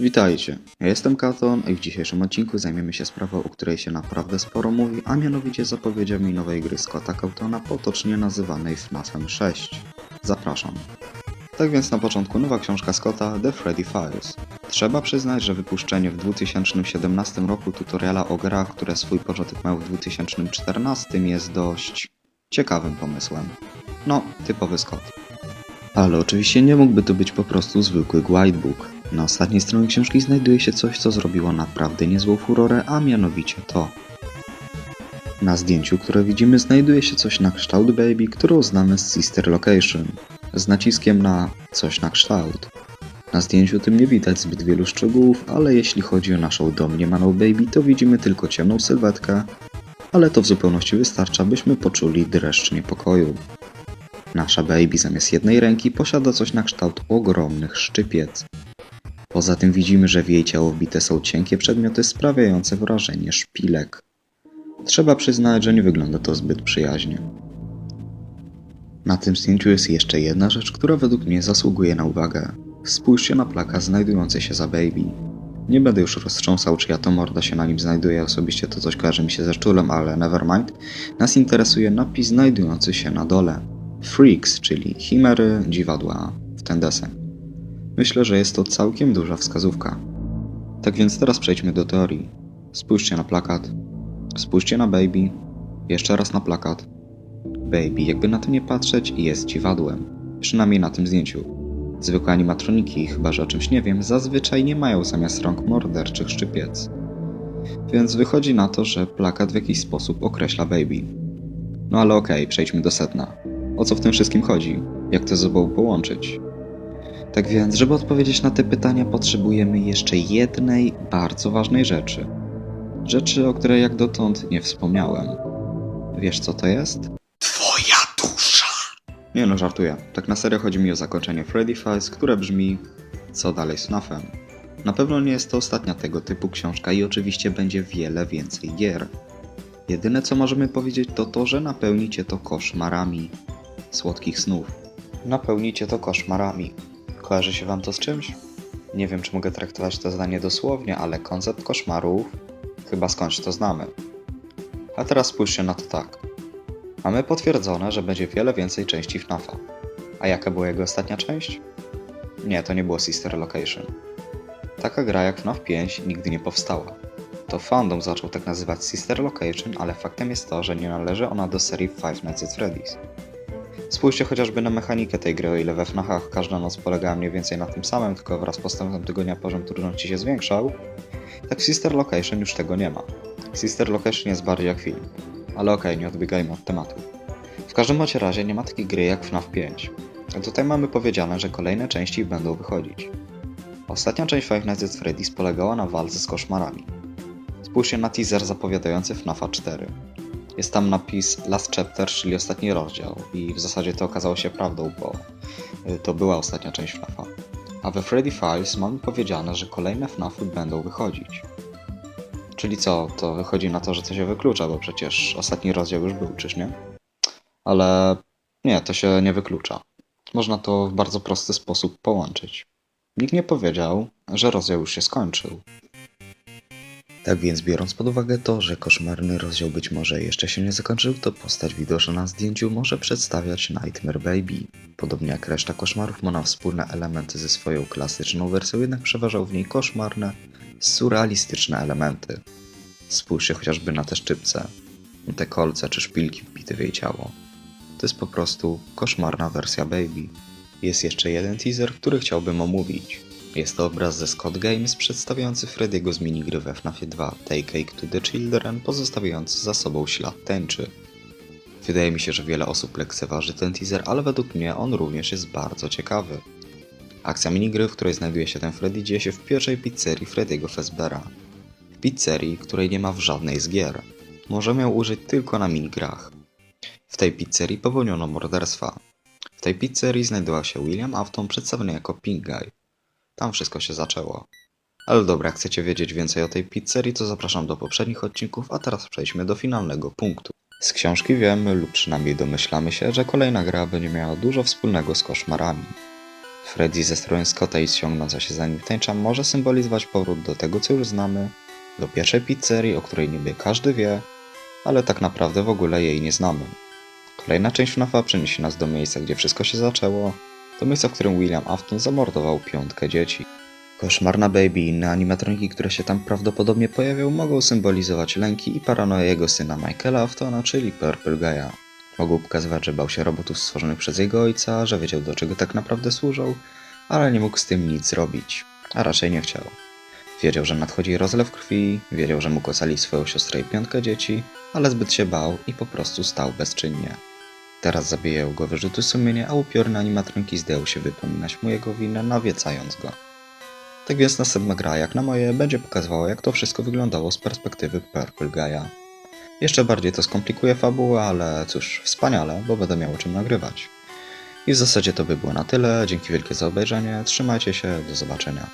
Witajcie, ja jestem Katon i w dzisiejszym odcinku zajmiemy się sprawą, o której się naprawdę sporo mówi, a mianowicie zapowiedziami nowej gry Scotta Cautona, potocznie nazywanej FNAFem 6. Zapraszam. Tak więc na początku nowa książka Scotta The Freddy Files. Trzeba przyznać, że wypuszczenie w 2017 roku tutoriala o grach, które swój początek mają w 2014 jest dość ciekawym pomysłem. No, typowy Scott. Ale oczywiście nie mógłby to być po prostu zwykły guidebook. Na ostatniej stronie książki znajduje się coś, co zrobiło naprawdę niezłą furorę, a mianowicie to. Na zdjęciu, które widzimy, znajduje się coś na kształt Baby, którą znamy z Sister Location, z naciskiem na coś na kształt. Na zdjęciu tym nie widać zbyt wielu szczegółów, ale jeśli chodzi o naszą domniemaną Baby, to widzimy tylko ciemną sylwetkę, ale to w zupełności wystarcza, byśmy poczuli dreszcz niepokoju. Nasza baby zamiast jednej ręki posiada coś na kształt ogromnych szczypiec. Poza tym widzimy, że w jej ciało wbite są cienkie przedmioty sprawiające wrażenie szpilek. Trzeba przyznać, że nie wygląda to zbyt przyjaźnie. Na tym zdjęciu jest jeszcze jedna rzecz, która według mnie zasługuje na uwagę. Spójrzcie na plakat znajdujący się za baby. Nie będę już roztrząsał, czyja to morda się na nim znajduje, osobiście to coś kojarzy mi się ze szczulem, ale nevermind. Nas interesuje napis znajdujący się na dole. Freaks, czyli chimery, dziwadła w ten deseń. Myślę, że jest to całkiem duża wskazówka. Tak więc teraz przejdźmy do teorii. Spójrzcie na plakat. Spójrzcie na Baby. Jeszcze raz na plakat. Baby, jakby na to nie patrzeć, jest dziwadłem. Przynajmniej na tym zdjęciu. Zwykłe animatroniki, chyba że o czymś nie wiem, zazwyczaj nie mają zamiast rąk morderczych szczypiec. Więc wychodzi na to, że plakat w jakiś sposób określa Baby. No ale okej, okay, przejdźmy do sedna. O co w tym wszystkim chodzi? Jak to ze sobą połączyć? Tak więc, żeby odpowiedzieć na te pytania, potrzebujemy jeszcze jednej bardzo ważnej rzeczy. Rzeczy, o której jak dotąd nie wspomniałem. Wiesz co to jest? Twoja dusza! Nie no, żartuję. Tak na serio chodzi mi o zakończenie Freddy Files, które brzmi Co dalej z FNAFem? Na pewno nie jest to ostatnia tego typu książka i oczywiście będzie wiele więcej gier. Jedyne co możemy powiedzieć to to, że napełnicie to koszmarami słodkich snów. Napełnicie to koszmarami. Kojarzy się wam to z czymś? Nie wiem, czy mogę traktować to zdanie dosłownie, ale koncept koszmarów chyba skądś to znamy. A teraz spójrzcie na to tak. Mamy potwierdzone, że będzie wiele więcej części FNAFa. A jaka była jego ostatnia część? Nie, to nie było Sister Location. Taka gra jak FNAF 5 nigdy nie powstała. To fandom zaczął tak nazywać Sister Location, ale faktem jest to, że nie należy ona do serii Five Nights at Freddy's. Spójrzcie chociażby na mechanikę tej gry, o ile we FNAFach każda noc polegała mniej więcej na tym samym, tylko wraz z postępem tygodnia poziom trudności się zwiększał, tak w Sister Location już tego nie ma. Sister Location jest bardziej jak film. Ale okej, okay, nie odbiegajmy od tematu. W każdym bądź razie nie ma takiej gry jak FNAF 5. A tutaj mamy powiedziane, że kolejne części będą wychodzić. Ostatnia część Five Nights at Freddy's polegała na walce z koszmarami. Spójrzcie na teaser zapowiadający FNAFa 4. Jest tam napis Last Chapter, czyli ostatni rozdział i w zasadzie to okazało się prawdą, bo to była ostatnia część FNAFa. A we Freddy Files mamy powiedziane, że kolejne FNAFy będą wychodzić. Czyli co, to wychodzi na to, że to się wyklucza, bo przecież ostatni rozdział już był, czyż nie? Ale nie, to się nie wyklucza. Można to w bardzo prosty sposób połączyć. Nikt nie powiedział, że rozdział już się skończył. Tak więc biorąc pod uwagę to, że koszmarny rozdział być może jeszcze się nie zakończył, to postać widoczna na zdjęciu może przedstawiać Nightmare Baby. Podobnie jak reszta koszmarów ma ona wspólne elementy ze swoją klasyczną wersją, jednak przeważał w niej koszmarne, surrealistyczne elementy. Spójrzcie chociażby na te szczypce, te kolce czy szpilki wbite w jej ciało. To jest po prostu koszmarna wersja Baby. Jest jeszcze jeden teaser, który chciałbym omówić. Jest to obraz ze Scott Games przedstawiający Freddy'ego z minigry we FNAF 2 Take Cake to the Children, pozostawiający za sobą ślad tęczy. Wydaje mi się, że wiele osób lekceważy ten teaser, ale według mnie on również jest bardzo ciekawy. Akcja minigry, w której znajduje się ten Freddy, dzieje się w pierwszej pizzerii Freddy'ego Fazbera. W pizzerii, której nie ma w żadnej z gier. Możemy ją użyć tylko na minigrach. W tej pizzerii popełniono morderstwa. W tej pizzerii znajdował się William Afton przedstawiony jako Pink Guy. Tam wszystko się zaczęło. Ale dobra, chcecie wiedzieć więcej o tej pizzerii, to zapraszam do poprzednich odcinków, a teraz przejdźmy do finalnego punktu. Z książki wiemy, lub przynajmniej domyślamy się, że kolejna gra będzie miała dużo wspólnego z koszmarami. Freddy ze strojem Scotta i ciągnąca się za nim tęcza może symbolizować powrót do tego, co już znamy, do pierwszej pizzerii, o której niby każdy wie, ale tak naprawdę w ogóle jej nie znamy. Kolejna część FNAFa przeniesie nas do miejsca, gdzie wszystko się zaczęło, do miejsca, w którym William Afton zamordował piątkę dzieci. Koszmarna Baby i inne animatroniki, które się tam prawdopodobnie pojawią, mogą symbolizować lęki i paranoję jego syna Michaela Aftona, czyli Purple Guy'a. Mogą pokazywać, że bał się robotów stworzonych przez jego ojca, że wiedział do czego tak naprawdę służą, ale nie mógł z tym nic zrobić, a raczej nie chciał. Wiedział, że nadchodzi rozlew krwi, wiedział, że mógł ocalić swoją siostrę i piątkę dzieci, ale zbyt się bał i po prostu stał bezczynnie. Teraz zabijają go wyrzuty sumienia, a upiorne animatroniki zdają się wypominać mu jego winę, nawiecając go. Tak więc następna gra, jak na moje, będzie pokazywała, jak to wszystko wyglądało z perspektywy Purple Guy'a. Jeszcze bardziej to skomplikuje fabułę, ale cóż, wspaniale, bo będę miał o czym nagrywać. I w zasadzie to by było na tyle. Dzięki wielkie za obejrzenie. Trzymajcie się, do zobaczenia.